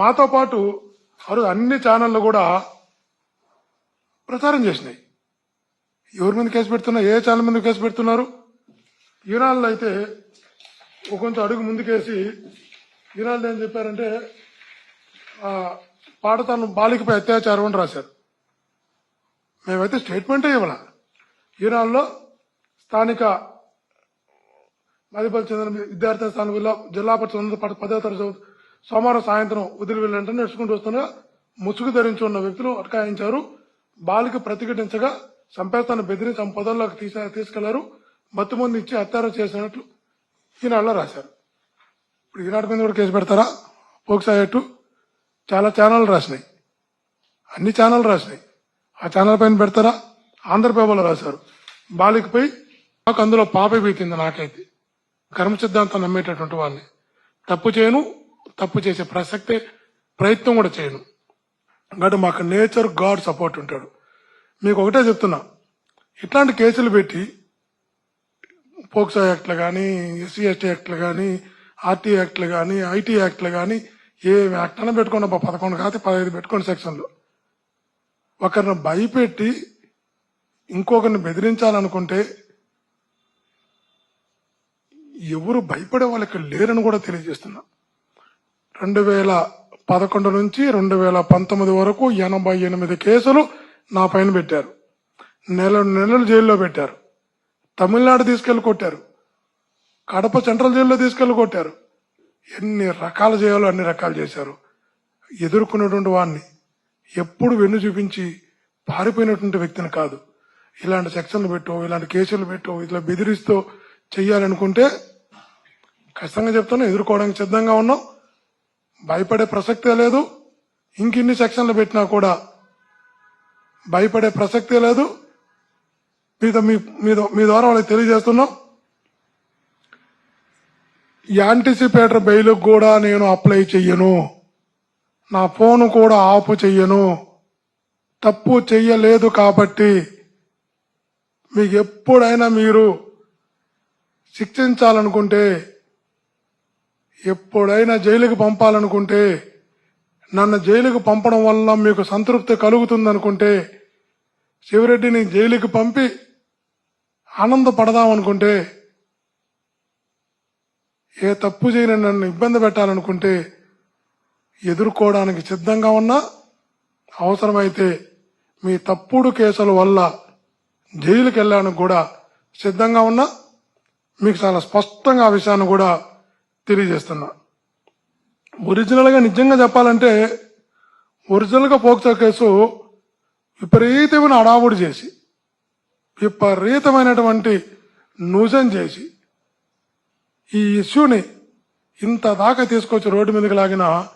మాతో పాటు ఆరు అన్ని ఛానళ్ళు కూడా ప్రచారం చేసినాయి. ఎవరి మీద కేసు పెడుతున్నా ఏ ఛానల్ మీద కేసు పెడుతున్నారు? ఈనాళ్ళు అయితే కొంచెం అడుగు ముందుకేసి ఈనాళ్ళు ఏం చెప్పారంటే పాడతాను బాలికపై అత్యాచారం అని రాశారు. మేమైతే స్టేట్మెంటే ఇవ్వాల. ఈనాళ్ళలో స్థానిక మదిపల్లి చెందిన విద్యార్థి స్థానం జిల్లా జిల్లా పరిషత్ పదో తరగతి సోమవారం సాయంత్రం వదిలి వెళ్ళంటే నడుచుకుంటూ వస్తున్న ముసుగు ధరించి ఉన్న వ్యక్తులు అటకాయించారు. బాలిక ప్రతిఘటించగా సంపేస్తాను బెదిరించి ఆమె పొదల్లోకి తీసా తీసుకెళ్ళారు. మత్తుమంది ఇచ్చి హత్యారం చేసినట్లు ఈనాడులో రాశారు. ఇప్పుడు ఈనాడు మీద కూడా కేసు పెడతారా? పోక్సాయట్టు చాలా ఛానల్ రాసినాయి. అన్ని ఛానల్ రాసినాయి. ఆ ఛానల్ పైన పెడతారా? ఆంధ్రప్రభలో రాశారు. బాలికపై నాకు అందులో పాప బీతింది నాకైతే. కర్మ సిద్ధాంతం నమ్మేటటువంటి వాడిని. తప్పు చేయను తప్పు చేసే ప్రసక్తే ప్రయత్నం కూడా చేయను. కాబట్టి మాకు నేచర్ గాడ్ సపోర్ట్ ఉంటాడు. మీకు ఒకటే చెప్తున్నా. ఇట్లాంటి కేసులు పెట్టి పోక్సో యాక్ట్లు కానీ ఎస్సీ ఎస్టీ యాక్ట్లు కానీ ఆర్టీ యాక్ట్లు కానీ ఐటీ యాక్ట్లు కానీ ఏ యాక్ట్ అయినా పెట్టుకోండి పదకొండు కాదు పదహైదు పెట్టుకోండి సెక్షన్లు. ఒకరిని భయపెట్టి ఇంకొకరిని బెదిరించాలనుకుంటే ఎవరు భయపడే వాళ్ళకి లేరని కూడా తెలియజేస్తున్నా. రెండు వేల పదకొండు నుంచి రెండు వేల పంతొమ్మిది వరకు ఎనభై ఎనిమిది కేసులు నా పైన పెట్టారు. నెల నెలలు జైల్లో పెట్టారు. తమిళనాడు తీసుకెళ్ళి కొట్టారు. కడప సెంట్రల్ జైల్లో తీసుకెళ్ళి కొట్టారు. ఎన్ని రకాలు చేయాలో అన్ని రకాలు చేశారు. ఎదుర్కొన్నటువంటి వాడిని ఎప్పుడు వెన్ను చూపించి పారిపోయినటువంటి వ్యక్తిని కాదు. ఇలాంటి సెక్షన్లు పెట్టు ఇలాంటి కేసులు పెట్టు ఇట్లా బెదిరిస్తూ చెయ్యాలనుకుంటే ఖచ్చితంగా చెప్తాను ఎదుర్కోవడానికి సిద్ధంగా ఉన్నాం. భయపడే ప్రసక్తే లేదు. ఇంకిన్ని సెక్షన్లు పెట్టినా కూడా భయపడే ప్రసక్తే లేదు. మీద మీ మీద మీ ద్వారా వాళ్ళకి తెలియజేస్తున్నాం. యాంటిసిపేటర్ బెయిల్ కూడా నేను అప్లై చెయ్యను. నా ఫోను కూడా ఆఫ్ చెయ్యను. తప్పు చెయ్యలేదు కాబట్టి మీకు ఎప్పుడైనా మీరు శిక్షించాలనుకుంటే ఎప్పుడైనా జైలుకి పంపాలనుకుంటే నన్ను జైలుకి పంపడం వల్ల మీకు సంతృప్తి కలుగుతుందనుకుంటే శివరెడ్డిని జైలుకి పంపి ఆనందపడదాం అనుకుంటే ఏ తప్పు చేయని నన్ను ఇబ్బంది పెట్టాలనుకుంటే ఎదుర్కోవడానికి సిద్ధంగా ఉన్నా అవసరమైతే మీ తప్పుడు కేసుల వల్ల జైలుకి వెళ్ళడానికి కూడా సిద్ధంగా ఉన్నా మీకు చాలా స్పష్టంగా ఆ విషయాన్ని కూడా తెలియజేస్తున్నా. ఒరిజినల్గా నిజంగా చెప్పాలంటే ఒరిజినల్గా పోక్సో కేసు విపరీతమైన అడావుడు చేసి విపరీతమైనటువంటి నూజన్ చేసి ఈ ఇష్యూని ఇంత దాకా తీసుకొచ్చి రోడ్డు మీదకి లాగిన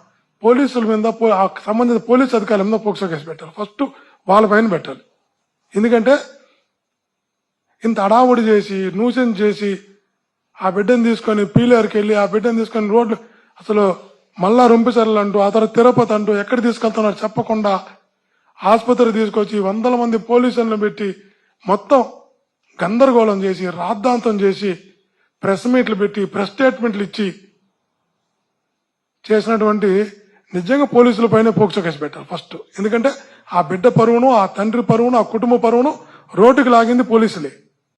పోలీసుల మీద పో- ఆ సంబంధిత పోలీసు అధికారుల మీద పోక్సో కేసు పెట్టాలి. ఫస్ట్ వాళ్ళ పైన పెట్టాలి. ఎందుకంటే ఇంత అడావుడి చేసి నూజన్ చేసి ఆ బిడ్డను తీసుకొని పీలేరుకి వెళ్ళి ఆ బిడ్డను తీసుకొని రోడ్లు అసలు మళ్ళా రొంపిసర్లు అంటూ ఆ తర్వాత తిరుపతి అంటూ ఎక్కడ తీసుకెళ్తున్నారు చెప్పకుండా ఆసుపత్రి తీసుకొచ్చి వందల మంది పోలీసులను పెట్టి మొత్తం గందరగోళం చేసి రాద్ధాంతం చేసి ప్రెస్ మీట్లు పెట్టి ప్రెస్ స్టేట్మెంట్లు ఇచ్చి చేసినటువంటి నిజంగా పోలీసుల పైన పోక్సో కేసు పెట్టాలి ఫస్ట్. ఎందుకంటే ఆ బిడ్డ పరువును ఆ తండ్రి పరువును ఆ కుటుంబ పరువును రోడ్డుకి లాగింది పోలీసులే.